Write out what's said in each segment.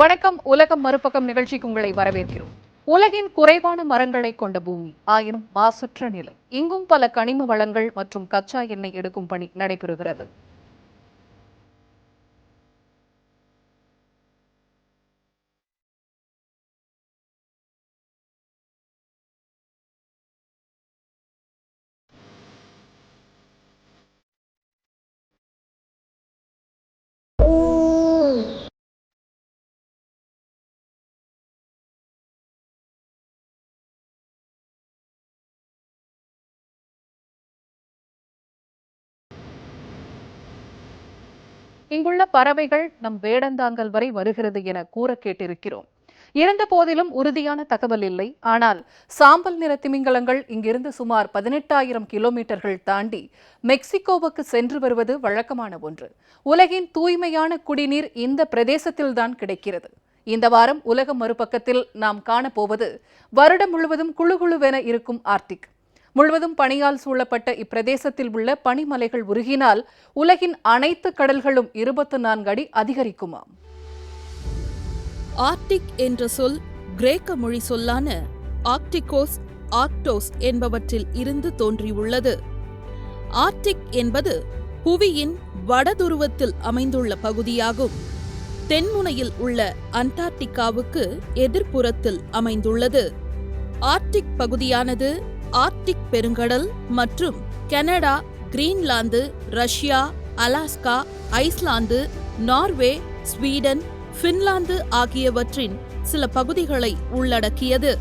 வணக்கம். உலகம் மறுபக்கம் நிகழ்ச்சிக்கு உங்களை வரவேற்கிறோம். உலகின் குறைவான மரங்களை கொண்ட பூமி ஆயினும் மாசற்ற நிலை இங்கும் பல கனிம வளங்கள் மற்றும் கச்சா எண்ணெய் எடுக்கும் பணி நடைபெறுகிறது. இங்குள்ள பறவைகள் நம் வேடந்தாங்கல் வரை வருகிறது என கூற கேட்டிருக்கிறோம். இருந்த போதிலும் உறுதியான தகவல் இல்லை. ஆனால் சாம்பல் நிற திமிங்கலங்கள் இங்கிருந்து சுமார் பதினெட்டாயிரம் கிலோமீட்டர்கள் தாண்டி மெக்சிகோவுக்கு சென்று வருவது வழக்கமான ஒன்று. உலகின் தூய்மையான குடிநீர் இந்த பிரதேசத்தில்தான் கிடைக்கிறது. இந்த வாரம் உலக மறுபக்கத்தில் நாம் காணப்போவது வருடம் முழுவதும் குழுகுழுவென இருக்கும் ஆர்டிக் முழுவதும் பனியால் சூழப்பட்ட இப்பிரதேசத்தில் உள்ள பனிமலைகள் உருகினால் உலகின் அனைத்து கடல்களும் இருபத்து நான்கு அடி அதிகரிக்குமாம். ஆர்டிக் என்ற சொல் கிரேக்க மொழி சொல்லான ஆக்டிகோஸ் ஆக்டோஸ் என்பவற்றில் இருந்து தோன்றியுள்ளது. ஆர்டிக் என்பது புவியின் வடதுருவத்தில் அமைந்துள்ள பகுதியாகும். தென்முனையில் உள்ள அண்டார்டிகாவுக்கு எதிர்ப்புறத்தில் அமைந்துள்ளது. ஆர்டிக் பகுதியானது ஆர்க்டிக் பெருங்கடல் மற்றும் Canada Greenland Russia Alaska Iceland Norway Sweden Finland ஆகியவற்றின் சில பகுதிகளை உள்ளடக்கியது.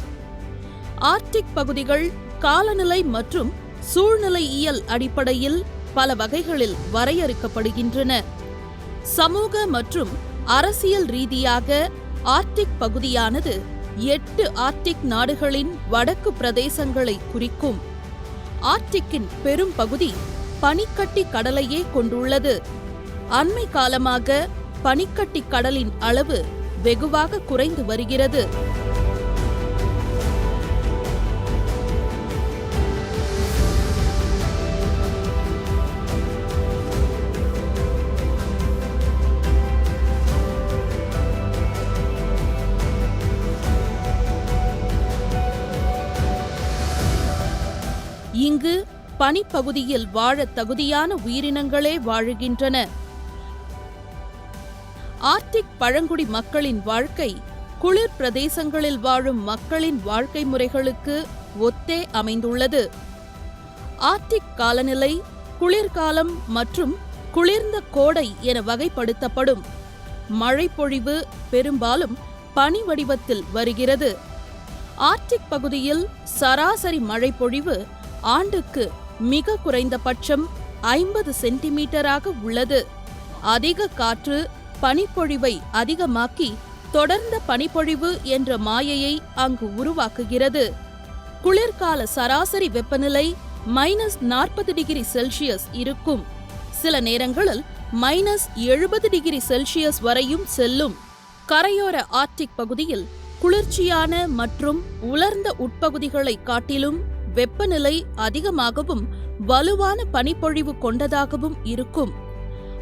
ஆர்க்டிக் பகுதிகள் காலநிலை மற்றும் சூழ்நிலையியல் அடிப்படையில் பல வகைகளில் வரையறுக்கப்படுகின்றன. சமூக மற்றும் அரசியல் ரீதியாக ஆர்க்டிக் பகுதியானது எட்டு ஆர்டிக் நாடுகளின் வடக்கு பிரதேசங்களை குறிக்கும். ஆர்டிக்கின் பெரும் பகுதி பனிக்கட்டி கடலையே கொண்டுள்ளது. அண்மை காலமாக பனிக்கட்டி கடலின் அளவு வெகுவாக குறைந்து வருகிறது. பனிப்பகுதியில் வாழ தகுதியான உயிரினங்களே வாழுகின்றன. ஆர்டிக் பழங்குடி மக்களின் வாழ்க்கை குளிர் பிரதேசங்களில் வாழும் மக்களின் வாழ்க்கை முறைகளுக்கு ஒத்தே அமைந்துள்ளது. ஆர்டிக் காலநிலை குளிர்காலம் மற்றும் குளிர்ந்த கோடை என வகைப்படுத்தப்படும். மழைப்பொழிவு பெரும்பாலும் பனி வடிவத்தில் வருகிறது. ஆர்டிக் பகுதியில் சராசரி மழைப்பொழிவு ஆண்டுக்கு மிக குறைந்தபட்சம் ஐம்பது சென்டிமீட்டராக உள்ளது. அதிக காற்று பனிப்பொழிவை அதிகமாக்கி தொடர்ந்த பனிப்பொழிவு என்ற மாயையை அங்கு உருவாக்குகிறது. குளிர்கால சராசரி வெப்பநிலை மைனஸ் நாற்பது டிகிரி செல்சியஸ் இருக்கும். சில நேரங்களில் மைனஸ் எழுபது டிகிரி செல்சியஸ் வரையும் செல்லும். கரையோர ஆர்டிக் பகுதியில் குளிர்ச்சியான மற்றும் உலர்ந்த உட்பகுதிகளை காட்டிலும் வெப்பநிலை அதிகமாகவும் வலுவான பனிப்பொழிவு கொண்டதாகவும் இருக்கும்.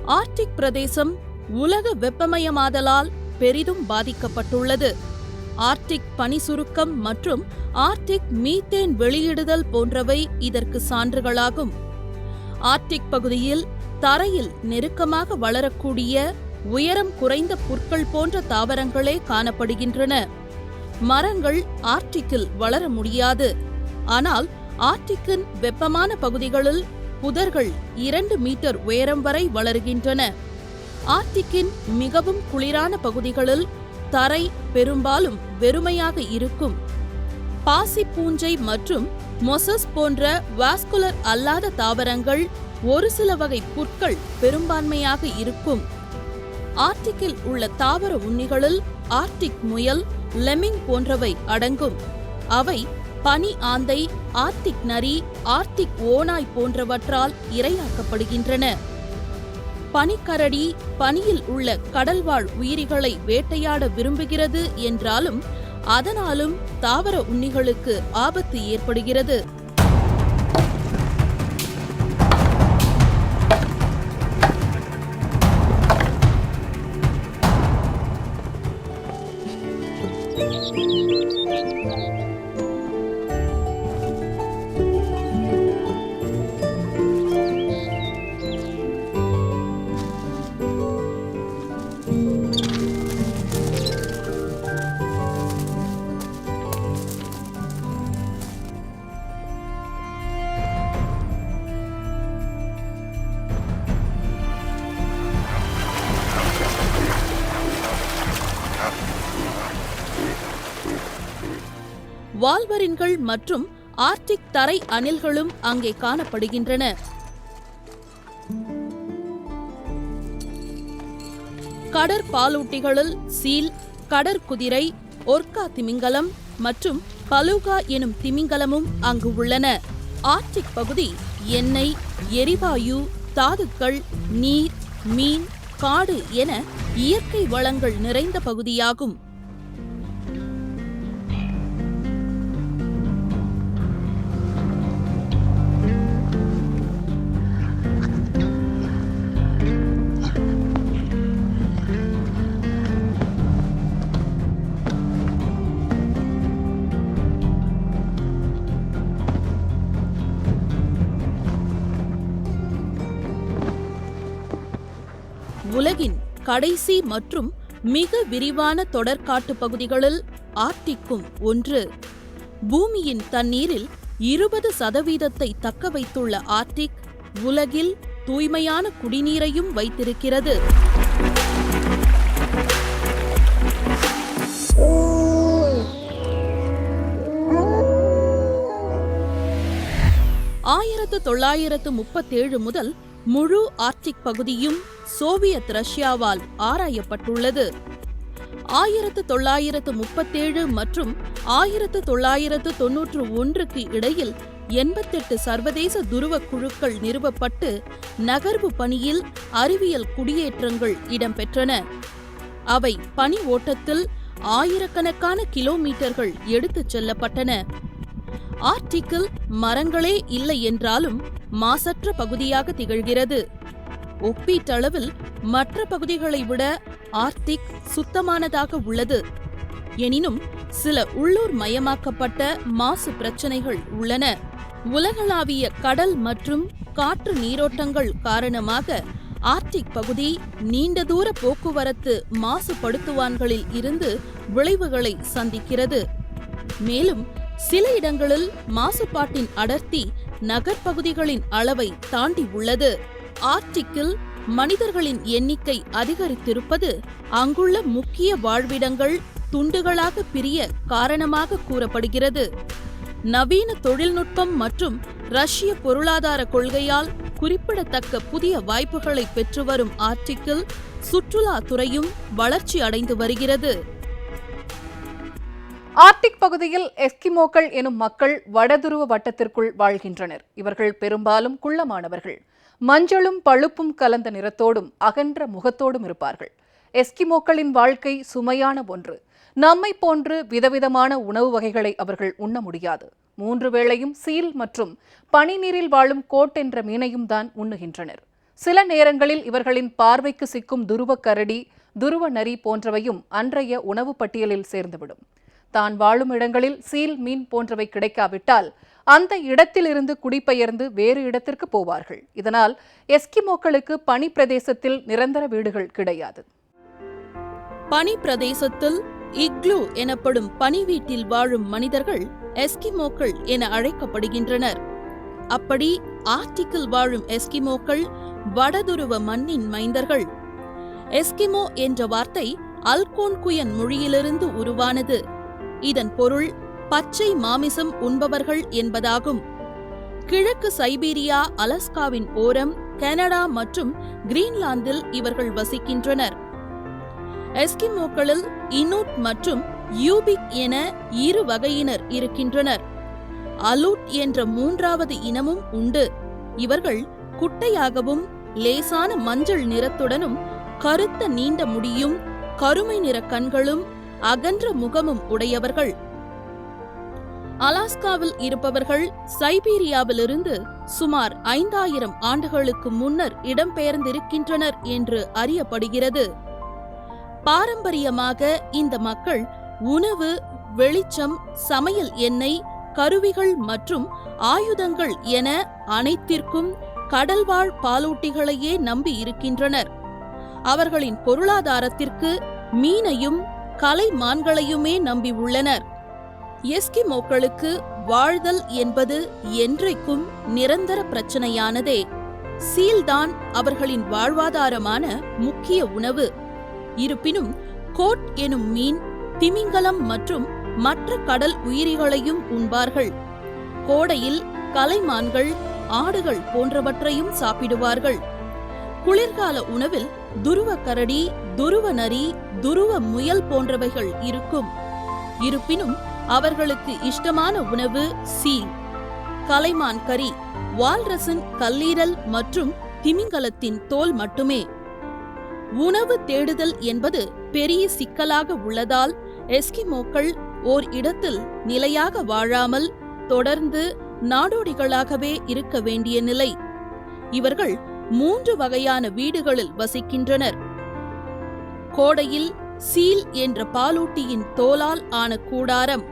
ஆர்டிக் பிரதேசம் உலக வெப்பமயமாதலால் பெரிதும் பாதிக்கப்பட்டுள்ளது. ஆர்டிக் பனி சுருக்கம் மற்றும் ஆர்டிக் மீத்தேன் வெளியிடுதல் போன்றவை இதற்கு சான்றுகளாகும். ஆர்டிக் பகுதியில் தரையில் நெருக்கமாக வளரக்கூடிய உயரம் குறைந்த புற்கள் போன்ற தாவரங்களே காணப்படுகின்றன. மரங்கள் ஆர்டிக்கில் வளர முடியாது. ஆனால் ஆர்டிக்கின் வெப்பமான பகுதிகளில் புதர்கள் இரண்டு மீட்டர் உயரம் வரை வளர்கின்றன. ஆர்டிக்கின் மிகவும் குளிரான பகுதிகளில் தரை பெரும்பாலும் வெறுமையாக இருக்கும். பாசி பூஞ்சை மற்றும் மொசஸ் போன்ற வாஸ்குலர் அல்லாத தாவரங்கள் ஒரு சில வகை புற்கள் பெரும்பான்மையாக இருக்கும். ஆர்டிக்கில் உள்ள தாவர உண்ணிகளில் ஆர்டிக் முயல் லெமிங் போன்றவை அடங்கும். அவை பனி ஆந்தை ஆர்த்திக் நரி ஆர்த்திக் ஓனாய் போன்றவற்றால் இரையாக்கப்படுகின்றன பனிக்கரடி பனியில் உள்ள கடல்வாழ் உயிரிகளை வேட்டையாட விரும்புகிறது என்றாலும் அதனாலும் தாவர உண்ணிகளுக்கு ஆபத்து ஏற்படுகிறது வால்வரின்கள் மற்றும் ஆர்டிக் தரை அணில்களும் அங்கே காணப்படுகின்றன. கடற்பாலூட்டிகளில் சீல் கடற்குதிரை ஒர்கா திமிங்கலம் மற்றும் பலூகா எனும் திமிங்கலமும் அங்கு உள்ளன. ஆர்டிக் பகுதி எண்ணெய் எரிவாயு தாதுக்கள் நீர் மீன் காடு என இயற்கை வளங்கள் நிறைந்த பகுதியாகும். உலகின் கடைசி மற்றும் மிக விரிவான தொடர்காட்டு பகுதிகளில் ஆர்டிக்கும் ஒன்று. பூமியின் தண்ணீரில் இருபது சதவீதத்தை தக்க வைத்துள்ள ஆர்டிக் உலகில் தூய்மையான குடிநீரையும் வைத்திருக்கிறது. ஆயிரத்து தொள்ளாயிரத்து முப்பத்தேழு முதல் முழு ஆர்டிக் பகுதியும் சோவியத் ரஷ்யாவால் ஆராயப்பட்டுள்ளது. ஆயிரத்து தொள்ளாயிரத்து முப்பத்தேழு மற்றும் ஆயிரத்து தொள்ளாயிரத்து தொன்னூற்று ஒன்றுக்கு இடையில் எண்பத்தெட்டு சர்வதேச துருவ குழுக்கள் நிறுவப்பட்டு நகர்வு பணியில் அறிவியல் குடியேற்றங்கள் இடம்பெற்றன. அவை பனி ஓட்டத்தில் ஆயிரக்கணக்கான கிலோமீட்டர்கள் எடுத்துச் செல்லப்பட்டன. ஆர்டிக்கில் மரங்களே இல்லை என்றாலும் மாசற்ற பகுதியாக திகழ்கிறது. ஒப்பீட்டளவில் மற்ற பகுதிகளை விட ஆர்டிக் சுத்தமானதாக உள்ளது. எனினும் சில உள்ளூர் மயமாக்கப்பட்ட மாசு பிரச்சனைகள் உள்ளன. உலகளாவிய கடல் மற்றும் காற்று நீரோட்டங்கள் காரணமாக ஆர்டிக் பகுதி நீண்ட தூர போக்குவரத்து மாசுபடுத்துவான்களில் இருந்து விளைவுகளை சந்திக்கிறது. மேலும் சில இடங்களில் மாசுபாட்டின் அடர்த்தி நகர்ப்பகுதிகளின் அளவை தாண்டி உள்ளது. ஆர்டிக்கில் மனிதர்களின் எண்ணிக்கை அதிகரித்திருப்பது அங்குள்ள முக்கிய வாழ்விடங்கள் துண்டுகளாக பிரிய காரணமாக கூறப்படுகிறது. நவீன தொழில்நுட்பம் மற்றும் ரஷ்ய பொருளாதார கொள்கையால் குறிப்பிடத்தக்க புதிய வாய்ப்புகளை பெற்று வரும் ஆர்டிக்கில் சுற்றுலா துறையும் வளர்ச்சி அடைந்து வருகிறது. ஆர்டிக் பகுதியில் எஸ்கிமோக்கள் எனும் மக்கள் வடதுருவ வட்டத்திற்குள் வாழ்கின்றனர். இவர்கள் பெரும்பாலும் குள்ளமானவர்கள். மஞ்சளும் பழுப்பும் கலந்த நிறத்தோடும் அகன்ற முகத்தோடும் இருப்பார்கள். எஸ்கிமோக்களின் வாழ்க்கை சுமையான ஒன்று. நம்மை போன்று விதவிதமான உணவு வகைகளை அவர்கள் உண்ண முடியாது. மூன்று வேளையும் சீல் மற்றும் பனிநீரில் வாழும் கோட் என்ற மீனையும் தான் உண்ணுகின்றனர். சில நேரங்களில் இவர்களின் பார்வைக்கு சிக்கும் துருவ கரடி துருவ நரி போன்றவையும் அன்றைய உணவு பட்டியலில் சேர்ந்துவிடும். தான் வாழும் இடங்களில் சீல் மீன் போன்றவை கிடைக்காவிட்டால் அந்த இடத்திலிருந்து குடிபெயர்ந்து வேறு இடத்திற்கு போவார்கள். இதனால் எஸ்கிமோக்களுக்கு பனி பிரதேசத்தில் நிரந்தர வீடுகள் கிடையாது. பனி பிரதேசத்தில் இக்லூ எனப்படும் பனி வீட்டில் வாழும் மனிதர்கள் எஸ்கிமோக்கள் என அழைக்கப்படுகின்றனர். அப்படி ஆர்டிக்கில் வாழும் எஸ்கிமோக்கள் வடதுருவ மண்ணின் மைந்தர்கள். எஸ்கிமோ என்ற வார்த்தை அல்கோன்குயன் மொழியிலிருந்து உருவானது. இதன் பொருள் பச்சை மாமிசம் உண்பவர்கள் என்பதாகும். கிழக்கு சைபீரியா அலஸ்காவின் ஓரம் கனடா மற்றும் கிரீன்லாந்தில் இவர்கள் வசிக்கின்றனர். எஸ்கிமோக்களில் இனூட் மற்றும் யூபிக் என இரு வகையினர் இருக்கின்றனர். அலூட் என்ற மூன்றாவது இனமும் உண்டு. இவர்கள் குட்டையாகவும் லேசான மஞ்சள் நிறத்துடனும் கருத்த நீண்ட முடியும் கருமை நிற கண்களும் அகன்ற முகமும் உடையவர்கள். அலாஸ்காவில் இருப்பவர்கள் சைபீரியாவிலிருந்து சுமார் ஐந்தாயிரம் ஆண்டுகளுக்கு முன்னர் இடம்பெயர்ந்திருக்கின்றனர் என்று அறியப்படுகிறது. பாரம்பரியமாக இந்த மக்கள் உணவு வெளிச்சம் சமையல் எண்ணெய் கருவிகள் மற்றும் ஆயுதங்கள் என அனைத்திற்கும் கடல்வாழ் பாலூட்டிகளையே நம்பி இருக்கின்றனர். அவர்களின் பொருளாதாரத்திற்கு மீனையும் கலை மான்களையுமே நம்பி உள்ளனர். எஸ்கிமோக்களுக்கு வாழ்தல் என்பது என்றைக்கும் நிரந்தர பிரச்சனையானதே. சீல்தான் அவர்களின் வாழ்வாதாரமான முக்கிய உணவு. இருப்பினும் கோட் எனும் மீன் திமிங்கலம் மற்றும் மற்ற கடல் உயிரிகளையும் உண்பார்கள். கோடையில் கலைமான்கள் ஆடுகள் போன்றவற்றையும் சாப்பிடுவார்கள். குளிர்கால உணவில் துருவ கரடி துருவ நரி துருவ முயல் போன்றவைகள் இருக்கும். இருப்பினும் அவர்களுக்கு இஷ்டமான உணவு சீல். கலைமான் கறி வால்ரசன் கல்லீரல் மற்றும் திமிங்கலத்தின் தோல் மட்டுமே. உணவு தேடுதல் என்பது பெரிய சிக்கலாக உள்ளதால் எஸ்கிமோக்கள் ஓர் இடத்தில் நிலையாக வாழாமல் தொடர்ந்து நாடோடிகளாகவே இருக்க வேண்டிய நிலை. இவர்கள் மூன்று வகையான வீடுகளில் வசிக்கின்றனர். கோடையில் சீல் என்ற பாலூட்டியின் தோலால் ஆன கூடாரம்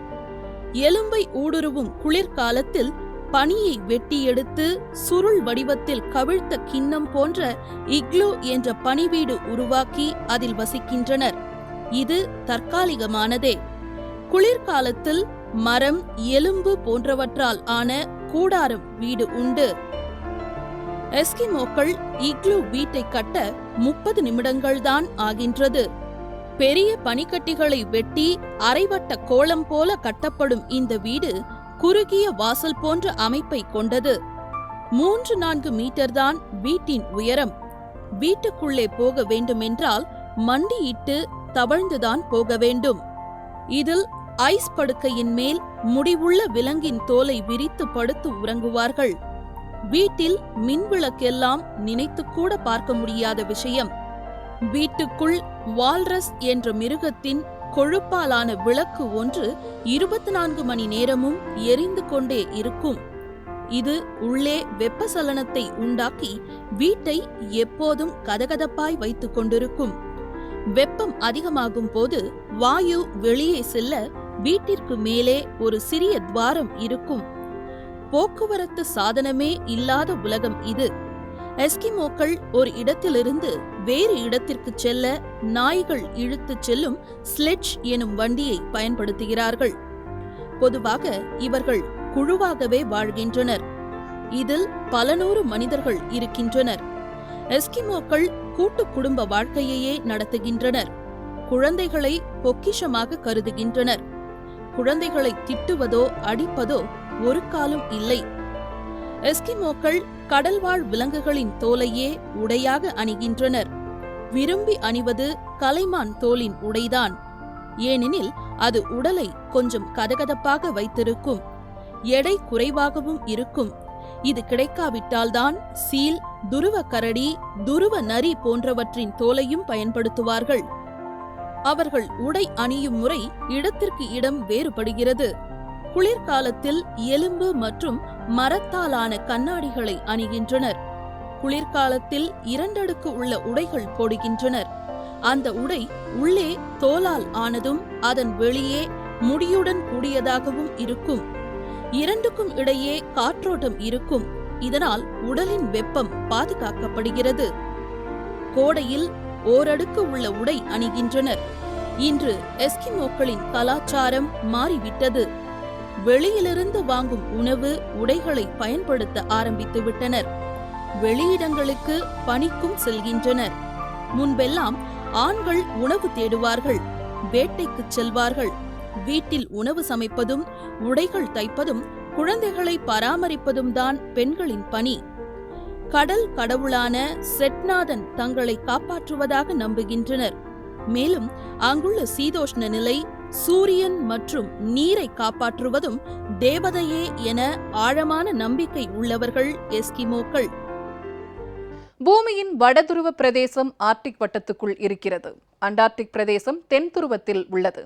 எலும்பை ஊடுருவும் குளிர்காலத்தில் பனியை வெட்டி எடுத்து சுருள் வடிவத்தில் கவிழ்த்த கிண்ணம் போன்ற இக்லோ என்ற பனிவீடு உருவாக்கி அதில் வசிக்கின்றனர். இது தற்காலிகமானதே. குளிர்காலத்தில் மரம் எலும்பு போன்றவற்றால் ஆன கூடாரம் வீடு உண்டு. எஸ்கிமோக்கள் இக்லூ வீட்டை கட்ட முப்பது நிமிடங்கள்தான் ஆகின்றது. பெரிய பனிக்கட்டிகளை வெட்டி அரைவட்ட கோலம் போல கட்டப்படும் இந்த வீடு குறுகிய வாசல் போன்ற அமைப்பை கொண்டது. மூன்று நான்கு மீட்டர்தான் வீட்டின் உயரம். வீட்டுக்குள்ளே போக வேண்டுமென்றால் மண்டியிட்டு தவழ்ந்துதான் போக வேண்டும். இதில் ஐஸ் படுக்கையின் மேல் முடிவுள்ள விலங்கின் தோலை விரித்து படுத்து உறங்குவார்கள். வீட்டில் மின்விளக்கெல்லாம் நினைத்துக்கூட பார்க்க முடியாத விஷயம். வீட்டுக்குள் வால்ரஸ் என்ற மிருகத்தின் கொழுப்பாலான விளக்கு ஒன்று இருபத்தி நான்கு மணி நேரமும் எரிந்து கொண்டே இருக்கும். இது உள்ளே வெப்பசலனத்தை உண்டாக்கி வீட்டை எப்போதும் கதகதப்பாய் வைத்துக் கொண்டிருக்கும். வெப்பம் அதிகமாகும் போது வாயு வெளியே செல்ல வீட்டிற்கு மேலே ஒரு சிறிய துவாரம் இருக்கும். போக்குவரத்து சாதனமே இல்லாத உலகம் இது. எஸ்கிமோக்கள் ஒரு இடத்திலிருந்து வேறு இடத்திற்கு செல்ல நாய்கள் இழுத்துச் செல்லும் ஸ்லெட்ஜ் எனும் வண்டியை பயன்படுத்துகிறார்கள். பொதுவாக இவர்கள் குழுவாகவே வாழ்கின்றனர். இதில் பல நூறு மனிதர்கள் இருக்கின்றனர். எஸ்கிமோக்கள் கூட்டு குடும்ப வாழ்க்கையையே நடத்துகின்றனர். குழந்தைகளை பொக்கிஷமாக கருதுகின்றனர். குழந்தைகளை திட்டுவதோ அடிப்பதோ ஒரு காலம் இல்லை. எஸ்கிமோக்கள் கடல்வாழ் விலங்குகளின் தோலையே உடையாக அணிகின்றனர். விரும்பி அணிவது கலைமான் தோலின் உடைதான். ஏனெனில் அது உடலை கொஞ்சம் கதகதப்பாக வைத்திருக்கும். எடை குறைவாகவும் இருக்கும். இது கிடைக்காவிட்டால்தான் சீல் துருவ கரடி துருவ நரி போன்றவற்றின் தோலையும் பயன்படுத்துவார்கள். அவர்கள் உடை அணியும் முறை இடத்திற்கு இடம் வேறுபடுகிறது. குளிர்காலத்தில் எலும்பு மற்றும் மரத்தாலான கண்ணாடிகளை அணிகின்றனர். குளிர்காலத்தில் இரண்டடுக்கு உள்ள உடைகள் போடுகின்றனர். அந்த உடை உள்ளே தோலால் ஆனதும் அதன் வெளியே முடியுடன் கூடியதாகவும் இருக்கும். இரண்டுக்கும் இடையே காற்றோட்டம் இருக்கும். இதனால் உடலின் வெப்பம் பாதுகாக்கப்படுகிறது. கோடையில் ஓரடுக்கு உள்ள உடை அணிகின்றனர். இன்று எஸ்கிமோக்களின் கலாச்சாரம் மாறிவிட்டது. வெளியிலிருந்து வாங்கும் உணவு உடைகளை பயன்படுத்த ஆரம்பித்து விட்டனர். வெளியிடங்களுக்கு பணிக்கும் செல்கின்றனர். முன்பெல்லாம் ஆண்கள் உணவு தேடுவார்கள் வேட்டைக்குச் செல்வார்கள். வீட்டில் உணவு சமைப்பதும் உடைகள் தைப்பதும் குழந்தைகளை பராமரிப்பதும் தான் பெண்களின் பணி. கடல் கடவுளான செட்நாதன் தங்களை காப்பாற்றுவதாக நம்புகின்றனர். மேலும் அங்குள்ள சீதோஷ்ண நிலை சூரியன் மற்றும் நீரை காப்பாற்றுவதும் தேவதையே என ஆழமான நம்பிக்கை உள்ளவர்கள் எஸ்கிமோக்கள். பூமியின் வடதுருவ பிரதேசம் ஆர்டிக் வட்டத்துக்குள் இருக்கிறது. அண்டார்டிக் பிரதேசம் தென் துருவத்தில் உள்ளது.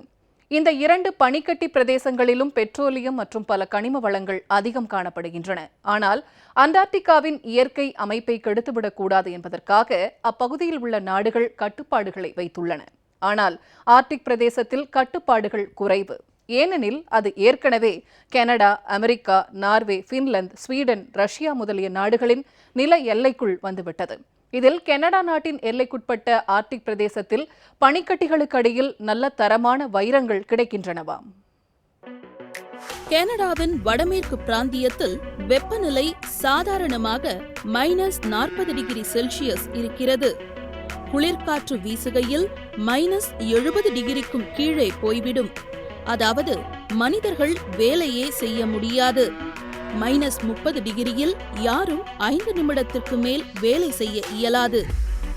இந்த இரண்டு பனிக்கட்டி பிரதேசங்களிலும் பெட்ரோலியம் மற்றும் பல கனிம வளங்கள் அதிகம் காணப்படுகின்றன. ஆனால் அண்டார்டிகாவின் இயற்கை அமைப்பை கெடுத்துவிடக்கூடாது என்பதற்காக அப்பகுதியில் உள்ள நாடுகள் கட்டுப்பாடுகளை வைத்துள்ளன. ஆனால் ஆர்டிக் பிரதேசத்தில் கட்டுப்பாடுகள் குறைவு. ஏனெனில் அது ஏற்கனவே Canada America Norway Finland Sweden Russia முதலிய நாடுகளின் நில எல்லைக்குள் வந்துவிட்டது. இதில் கனடா நாட்டின் எல்லைக்குட்பட்ட ஆர்டிக் பிரதேசத்தில் பனிக்கட்டிகளுக்கு அடியில் நல்ல தரமான வைரங்கள் கிடைக்கின்றனவாம் கனடாவின் வடமேற்கு பிராந்தியத்தில் வெப்பநிலை சாதாரணமாக மைனஸ் நாற்பது டிகிரி செல்சியஸ் இருக்கிறது. குளிர்காற்று வீசுகையில் மைனஸ் எழுபது டிகிரிக்கும் கீழே போய்விடும். அதாவது மனிதர்கள் வேலையே செய்ய முடியாது. மைனஸ் முப்பது டிகிரியில் யாரும் ஐந்து நிமிடத்திற்கு மேல் வேலை செய்ய இயலாது.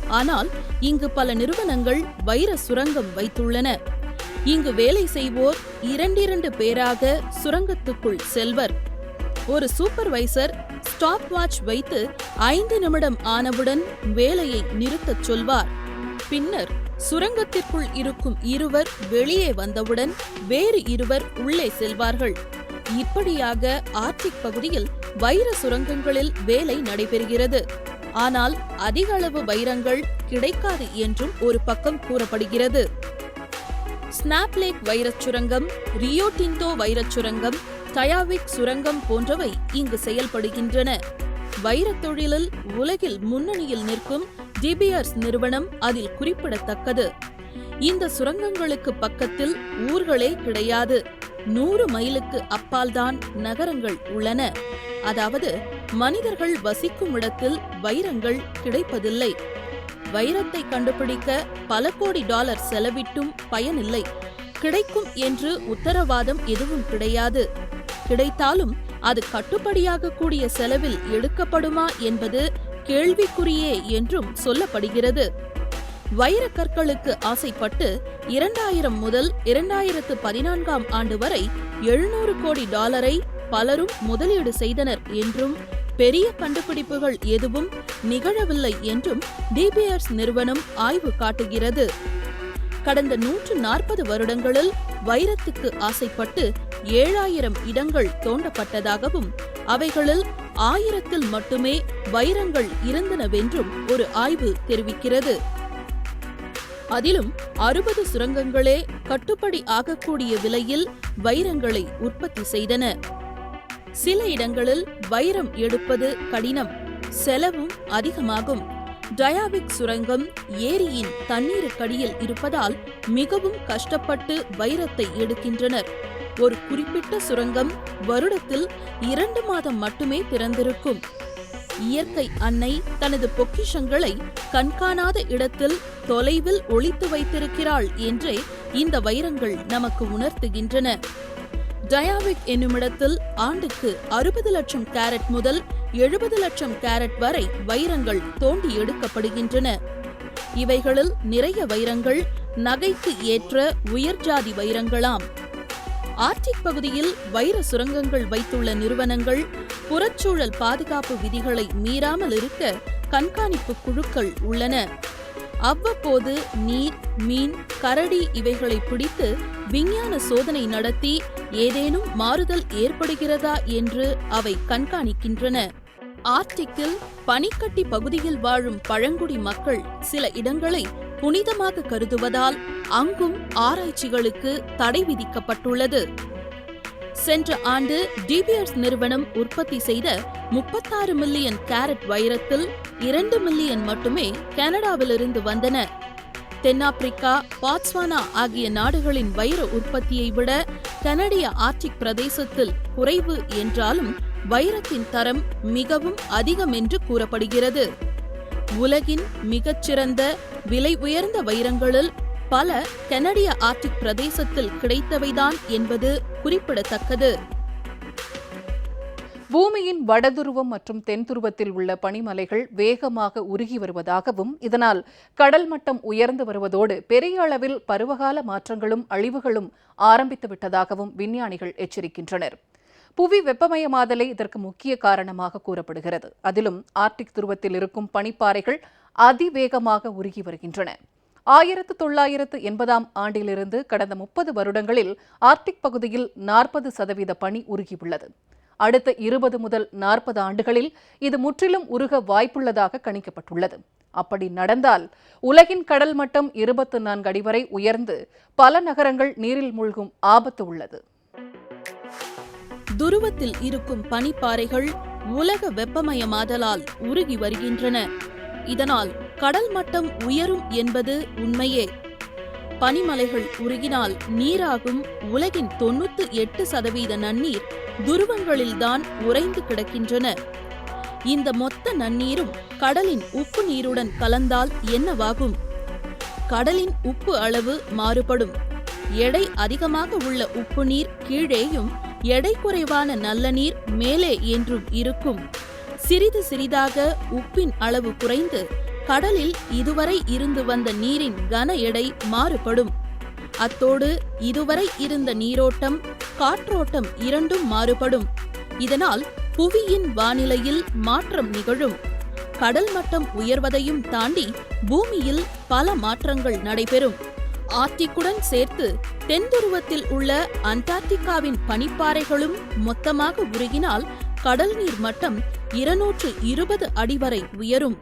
ஆனால் இங்கு பல நிறுவனங்கள் வைர சுரங்கம் வைத்துள்ளன. இங்கு வேலை செய்வோர் இரண்டிரண்டு பேராக சுரங்கத்துக்குள் செல்வர். ஒரு சூப்பர்வைசர் ஸ்டாப் வாட்ச் வைத்து ஐந்து நிமிடம் ஆனவுடன் வேலையை நிறுத்தச் சொல்வார். பின்னர் சுரங்கத்திற்குள் இருக்கும் இருவர் வெளியே வந்தவுடன் வேறு இருவர் உள்ளே செல்வார்கள். இப்படியாக ஆர்டிக் பகுதியில் வைர சுரங்கங்களில் வேலை நடைபெறுகிறது. ஆனால் அதிக அளவு வைரங்கள் கிடைக்காது என்றும் ஒரு பக்கம் கூறப்படுகிறது. ஸ்னாப்லேக் வைரச் சுரங்கம் ரியோ டின்டோ வைரச் சுரங்கம் டயாவிக் சுரங்கம் போன்றவை இங்கு செயல்படுகின்றன. வைரத் தொழிலில் உலகில் முன்னணியில் நிற்கும் டிபியர்ஸ் நிறுவனம் அதில் குறிப்பிடத்தக்கது. இந்த சுரங்கங்களுக்கு பக்கத்தில் ஊர்களே கிடையாது. நூறு மைலுக்கு அப்பால்தான் நகரங்கள் உள்ளன. அதாவது மனிதர்கள் வசிக்கும் இடத்தில் வைரங்கள் கிடைப்பதில்லை. வைரத்தை கண்டுபிடிக்க பல கோடி டாலர் செலவிட்டும் பயனில்லை. கிடைக்கும் என்று உத்தரவாதம் எதுவும் கிடையாது. கிடைத்தாலும் அது கட்டுப்படியாக கூடிய செலவில் எடுக்கப்படுமா என்பது கேள்விக்குறியே என்றும் சொல்லப்படுகிறது. வைரக்கற்களுக்கு ஆசைப்பட்டு இரண்டாயிரம் முதல் இரண்டாயிரத்து பதினான்காம் ஆண்டு வரை எழுநூறு கோடி டாலரை பலரும் முதலீடு செய்தனர் என்றும் பெரிய கண்டுபிடிப்புகள் எதுவும் நிகழவில்லை என்றும் டிபிஎஸ் நிறுவனம் ஆய்வு காட்டுகிறது. கடந்த நூற்று நாற்பது வருடங்களில் வைரத்துக்கு ஆசைப்பட்டு ஏழாயிரம் இடங்கள் தோண்டப்பட்டதாகவும் அவைகளில் ஆயிரத்தில் மட்டுமே வைரங்கள் இருந்தனவென்றும் ஒரு ஆய்வு தெரிவிக்கிறது. அதிலும் அறுபது சுரங்கங்களே கட்டுப்படி ஆகக்கூடிய விலையில் வைரங்களை உற்பத்தி செய்தன. சில இடங்களில் வைரம் எடுப்பது கடினம் செலவும் அதிகமாகும். டயாவிக் சுரங்கம் ஏரியின் தண்ணீருக்கடியில் இருப்பதால் மிகவும் கஷ்டப்பட்டு வைரத்தை எடுக்கின்றனர். ஒரு குறிப்பிட்ட சுரங்கம் வருடத்தில் இரண்டு மாதம் மட்டுமே திறந்திருக்கும் இயற்கை அன்னை தனது பொக்கிஷங்களை கண்காணாத இடத்தில் தொலைவில் ஒழித்து வைத்திருக்கிறாள் என்றே இந்த வைரங்கள் நமக்கு உணர்த்துகின்றன. டயாவிக் என்னுமிடத்தில் ஆண்டுக்கு அறுபது லட்சம் கேரட் முதல் எழுபது லட்சம் கேரட் வரை வைரங்கள் தோண்டி எடுக்கப்படுகின்றன. இவைகளில் நிறைய வைரங்கள் நகைக்கு ஏற்ற உயர்ஜாதி வைரங்களாம். ஆர்டிக் பகுதியில் வைர சுரங்கங்கள் வைத்துள்ள நிறுவனங்கள் புறச்சூழல் பாதுகாப்பு விதிகளை மீறாமல் இருக்க கண்காணிப்பு குழுக்கள் உள்ளன. அவ்வப்போது நீர் மீன் கரடி இவைகளை பிடித்து விஞ்ஞான சோதனை நடத்தி ஏதேனும் மாறுதல் ஏற்படுகிறதா என்று அவை கண்காணிக்கின்றன. ஆர்டிக்கில் பனிக்கட்டி பகுதியில் வாழும் பழங்குடி மக்கள் சில இடங்களை புனிதமாக கருதுவதால் அங்கும் ஆராய்ச்சிகளுக்கு தடை விதிக்கப்பட்டுள்ளது. சென்ற ஆண்டு டிபிஎஸ் நிறுவனம் உற்பத்தி செய்த முப்பத்தாறு மில்லியன் கேரட் வைரத்தில் இரண்டு மில்லியன் மட்டுமே கனடாவிலிருந்து வந்தன. தென்னாப்பிரிக்கா பாட்ஸ்வானா ஆகிய நாடுகளின் வைர உற்பத்தியை விட கனடிய ஆர்டிக் பிரதேசத்தில் குறைவு என்றாலும் வைரத்தின் தரம் மிகவும் அதிகம் என்று கூறப்படுகிறது. உலகின் மிகச்சிறந்த விலை உயர்ந்த வைரங்களில் பல கனடிய ஆர்டிக் பிரதேசத்தில் கிடைத்தவைதான் என்பது குறிப்பிடத்தக்கது. பூமியின் வடதுருவம் மற்றும் தென்துருவத்தில் உள்ள பனிமலைகள் வேகமாக உருகி வருவதாகவும் இதனால் கடல் மட்டம் உயர்ந்து வருவதோடு பெரிய அளவில் பருவகால மாற்றங்களும் அழிவுகளும் ஆரம்பித்துவிட்டதாகவும் விஞ்ஞானிகள் எச்சரிக்கின்றனர். புவி வெப்பமயமாதலே இதற்கு முக்கிய காரணமாக கூறப்படுகிறது. அதிலும் ஆர்டிக் துருவத்தில் இருக்கும் பனிப்பாறைகள் அதிவேகமாக உருகி வருகின்றன. ஆயிரத்து தொள்ளாயிரத்து எண்பதாம் ஆண்டிலிருந்து கடந்த முப்பது வருடங்களில் ஆர்டிக் பகுதியில் நாற்பது சதவீத பனி உருகியுள்ளது. அடுத்த இருபது முதல் நாற்பது ஆண்டுகளில் இது முற்றிலும் உருக வாய்ப்புள்ளதாக கணிக்கப்பட்டுள்ளது. அப்படி நடந்தால் உலகின் கடல் மட்டம் இருபத்து நான்கு அடி வரை உயர்ந்து பல நகரங்கள் நீரில் மூழ்கும் ஆபத்து உள்ளது. துருவத்தில் இருக்கும் பனிப்பாறைகள் உலக வெப்பமயமாதலால் உருகி வருகின்றன. இதனால் கடல் மட்டம் உயரும் என்பது உண்மையே. பனிமலைகள் உருகினால் நீராகும் உலகின் தொண்ணூத்து எட்டு சதவீத நன்னீர் துருவங்களில்தான் உறைந்து கிடக்கின்றன. இந்த மொத்த நன்னீரும் கடலின் உப்பு நீருடன் கலந்தால் என்னவாகும்? கடலின் உப்பு அளவு மாறுபடும். எடை அதிகமாக உள்ள உப்பு நீர் கீழேயும் எடை குறைவான நல்ல நீர் மேலே என்றும் இருக்கும். சிறிது சிறிதாக உப்பின் அளவு குறைந்து கடலில் இதுவரை இருந்து வந்த நீரின் கன எடை மாறுபடும். அத்தோடு இதுவரை இருந்த நீரோட்டம் காற்றோட்டம் இரண்டும் மாறுபடும். இதனால் புவியின் வானிலையில் மாற்றம் நிகழும். கடல் மட்டம் உயர்வதையும் தாண்டி பூமியில் பல மாற்றங்கள் நடைபெறும். ஆர்டிக்குடன் சேர்த்து தென்துருவத்தில் உள்ள அண்டார்டிகாவின் பனிப்பாறைகளும் மொத்தமாக உருகினால் கடல் நீர் மட்டம் இருநூற்று இருபது அடி வரை உயரும்.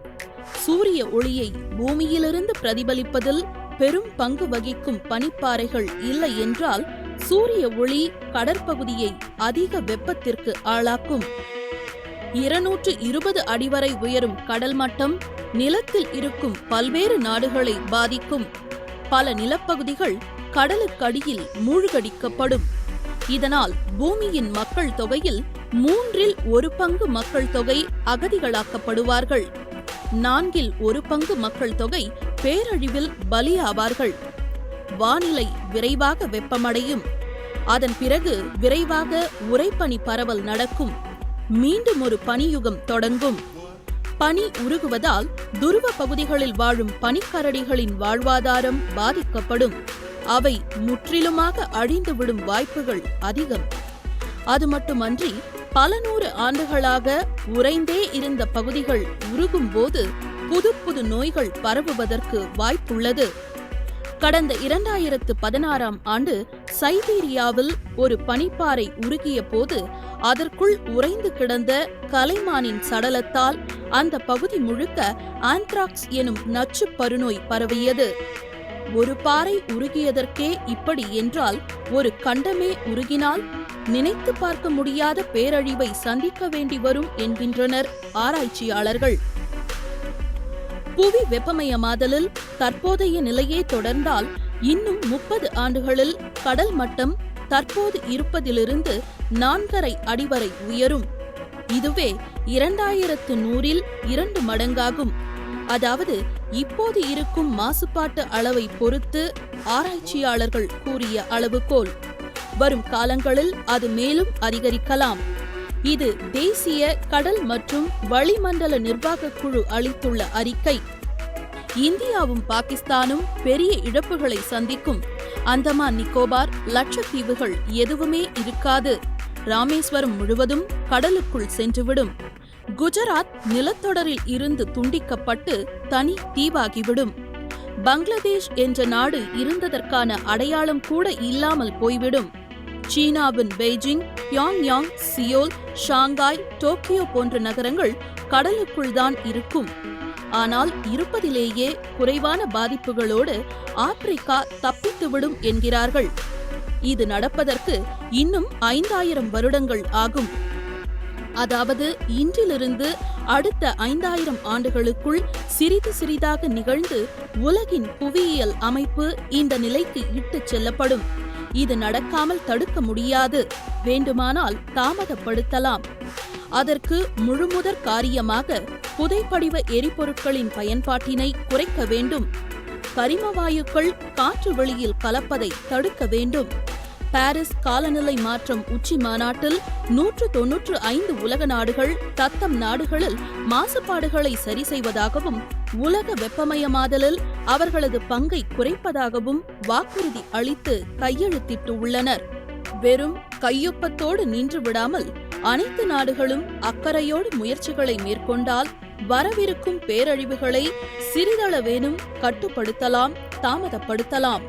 சூரிய ஒளியை பூமியிலிருந்து பிரதிபலிப்பதில் பெரும் பங்கு வகிக்கும் பனிப்பாறைகள் இல்லை என்றால் சூரிய ஒளி கடற்பகுதியை அதிக வெப்பத்திற்கு ஆளாக்கும். இருநூற்று இருபது அடி வரை உயரும் கடல் மட்டம் நிலத்தில் இருக்கும் பல்வேறு நாடுகளை பாதிக்கும். பல நிலப்பகுதிகள் கடலுக்கடியில் மூழ்கடிக்கப்படும். இதனால் பூமியின் மக்கள் தொகையில் மூன்றில் ஒரு பங்கு மக்கள் தொகை அகதிகளாக்கப்படுவார்கள். நான்கில் ஒரு பங்கு மக்கள் தொகை பேரழிவில் பலியாவார்கள். வானிலை விரைவாக வெப்பமடையும். அதன் பிறகு விரைவாக உறைபனி பரவல் நடக்கும். மீண்டும் ஒரு பனியுகம் தொடங்கும். பனி உருகுவதால் துருவ பகுதிகளில் வாழும் பனிக்கரடிகளின் வாழ்வாதாரம் பாதிக்கப்படும். அவை முற்றிலுமாக அழிந்துவிடும் வாய்ப்புகள் அதிகம். அது மட்டுமன்றி பல நூறு ஆண்டுகளாக உறைந்தே இருந்த பகுதிகள் உருகும் போது புது புது நோய்கள் பரவுவதற்கு வாய்ப்புள்ளது. கடந்த இரண்டாயிரத்து பதினாறாம் ஆண்டு சைபீரியாவில் ஒரு பனிப்பாறை உருகிய போது அதற்குள் உறைந்து கிடந்த கலைமானின் சடலத்தால் அந்த பகுதி முழுக்க ஆந்த்ராக்ஸ் எனும் நச்சு பருநோய் பரவியது. ஒரு பாறை உருகியதற்கே இப்படி என்றால் ஒரு கண்டமே உருகினால் நினைத்து பார்க்க முடியாத பேரழிவை சந்திக்க வேண்டி வரும் என்கின்றனர் ஆராய்ச்சியாளர்கள். புவி வெப்பமயமாதலில் தற்போதைய நிலையே தொடர்ந்தால் இன்னும் முப்பது ஆண்டுகளில் கடல் மட்டம் தற்போது இருப்பதிலிருந்து நான்கரை அடி வரை உயரும். இதுவே இரண்டாயிரத்து நூறில் இரண்டு மடங்காகும். அதாவது இப்போது இருக்கும் மாசுபாட்டு அளவை பொறுத்து ஆராய்ச்சியாளர்கள் கூறிய அளவுகோல். வரும் காலங்களில் அது மேலும் அதிகரிக்கலாம். இது தேசிய கடல் மற்றும் வளிமண்டல நிர்வாகக் குழு அளித்துள்ள அறிக்கை. இந்தியாவும் பாகிஸ்தானும் பெரிய இழப்புகளை சந்திக்கும். அந்தமான் நிக்கோபார் லட்சத்தீவுகள் எதுவுமே இருக்காது. ராமேஸ்வரம் முழுவதும் கடலுக்குள் சென்றுவிடும். குஜராத் நிலத்தொடரில் இருந்து துண்டிக்கப்பட்டு தனி தீவாகிவிடும். பங்களாதேஷ் என்ற நாடு இருந்ததற்கான அடையாளம் கூட இல்லாமல் போய்விடும். சீனாவின் பெய்ஜிங் பியாங்யாங் சியோல் ஷாங்காய் டோக்கியோ போன்ற நகரங்கள் கடலுக்குள் தான் இருக்கும். ஆனால் இருப்பதிலேயே குறைவான பாதிப்புகளோடு ஆப்பிரிக்கா தப்பித்துவிடும் என்கிறார்கள். இது நடப்பதற்கு இன்னும் ஐந்தாயிரம் வருடங்கள் ஆகும். அதாவது இன்றிலிருந்து அடுத்த ஐந்தாயிரம் ஆண்டுகளுக்குள் சிறிது சிறிதாக நிகழ்ந்து உலகின் புவியியல் அமைப்பு இந்த நிலைக்கு இட்டுச் செல்லப்படும். இது நடக்காமல் தடுக்க முடியாது. வேண்டுமானால் தாமதப்படுத்தலாம். அதற்கு முழுமுதற் காரியமாக புதைப்படிவ எரிபொருட்களின் பயன்பாட்டினை குறைக்க வேண்டும். கரிம வாயுக்கள் காற்று வெளியில் கலப்பதை தடுக்க வேண்டும். பாரிஸ் காலநிலை மாற்றம் உச்சி மாநாட்டில் நூற்று தொன்னூற்று ஐந்து உலக நாடுகள் தத்தம் நாடுகளில் மாசுபாடுகளை சரி செய்வதாகவும் உலக வெப்பமயமாதலில் அவர்களது பங்கை குறைப்பதாகவும் வாக்குறுதி அளித்து கையெழுத்திட்டு உள்ளனர் வெறும் கையொப்பத்தோடு நின்று விடாமல் அனைத்து நாடுகளும் அக்கறையோடு முயற்சிகளை மேற்கொண்டால் வரவிருக்கும் பேரழிவுகளை சிறிதளவேனும் கட்டுப்படுத்தலாம் தாமதப்படுத்தலாம்.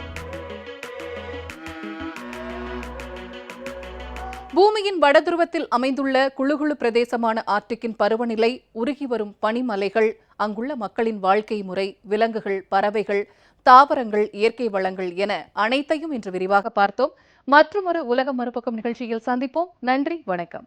பூமியின் வடதுருவத்தில் அமைந்துள்ள குழுகுழு பிரதேசமான ஆர்டிக்கின் பருவநிலை உருகி வரும் பனிமலைகள் அங்குள்ள மக்களின் வாழ்க்கை முறை விலங்குகள் பறவைகள் தாவரங்கள் இயற்கை வளங்கள் என அனைத்தையும் இன்று விரிவாக பார்த்தோம். மற்றொரு உலக மறுபக்கம் நிகழ்ச்சியில் சந்திப்போம். நன்றி வணக்கம்.